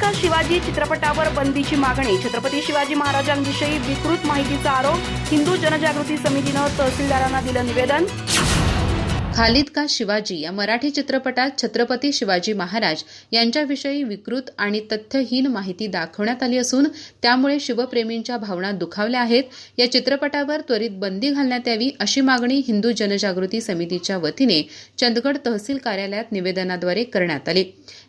का शिवाजी चित्रपटावर बंदीची मागणी. छत्रपती शिवाजी महाराजांविषयी विकृत माहितीचा आरोप. हिंदू जनजागृती समितीनं तहसीलदारांना दिलं निवेदन. खालिद का शिवाजी या मराठी चित्रपटात छत्रपती शिवाजी महाराज यांच्याविषयी विकृत आणि तथ्यहीन माहिती दाखवण्यात आली असून त्यामुळे शिवप्रेमींच्या भावना दुखावल्या आहेत. या चित्रपटावर त्वरित बंदी घालण्यात यावी अशी मागणी हिंदू जनजागृती समितीच्या वतीने चंदगड तहसील कार्यालयात निवेदनाद्वारे करण्यात आली.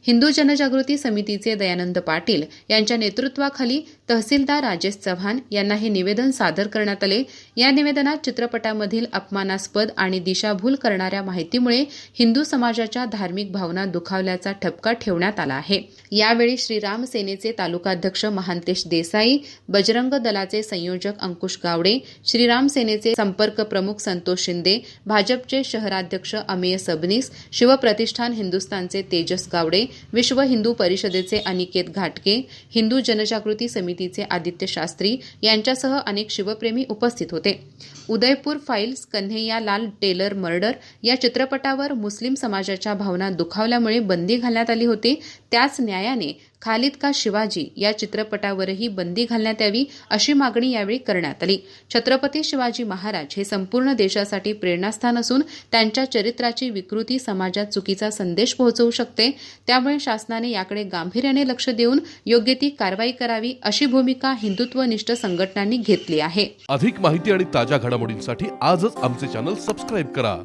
हिंदू जनजागृती समितीचे दयानंद पाटील यांच्या नेतृत्वाखाली तहसीलदार राजेश चव्हाण यांना हे निवेदन सादर करण्यात आले. या निवेदनात चित्रपटामधील अपमानास्पद आणि दिशाभूल करणाऱ्या माहितीमुळे हिंदू समाजाच्या धार्मिक भावना दुखावल्याचा ठपका ठेवण्यात आला आहे. यावेळी श्रीराम सेनेचे तालुकाध्यक्ष महांतेश देसाई बजरंग दलाचे संयोजक अंकुश गावडे श्रीराम सेनेचे संपर्क प्रमुख संतोष शिंदे भाजपचे शहराध्यक्ष अमेय सबनीस शिवप्रतिष्ठान हिंदुस्थानचे तेजस गावडे विश्व हिंदू परिषदेचे अनिकेत घाटके हिंदू जनजागृती समितीचे आदित्य शास्त्री यांच्यासह अनेक शिवप्रेमी उपस्थित होते. Udaipur files Kanhaiyalal tailor murder या चित्रपटावर मुस्लिम समाजाच्या भावना दुखावल्यामुळे बंदी घालण्यात आली होती. त्याच न्यायाने खालिद का शिवाजी या चित्रपटावरही बंदी घालण्यात यावी अशी मागणी यावेळी करण्यात आली. छत्रपती शिवाजी महाराज हे संपूर्ण देशासाठी प्रेरणास्थान असून त्यांच्या चरित्राची विकृती समाजात चुकीचा संदेश पोहोचवू शकते. त्यामुळे शासनाने याकडे गांभीर्याने लक्ष देऊन योग्य ती कारवाई करावी अशी भूमिका हिंदुत्वनिष्ठ संघटनांनी घेतली आहे. अधिक माहिती आणि ताज्या घडामोडींसाठी आजच आमचे चॅनल सबस्क्राईब करा.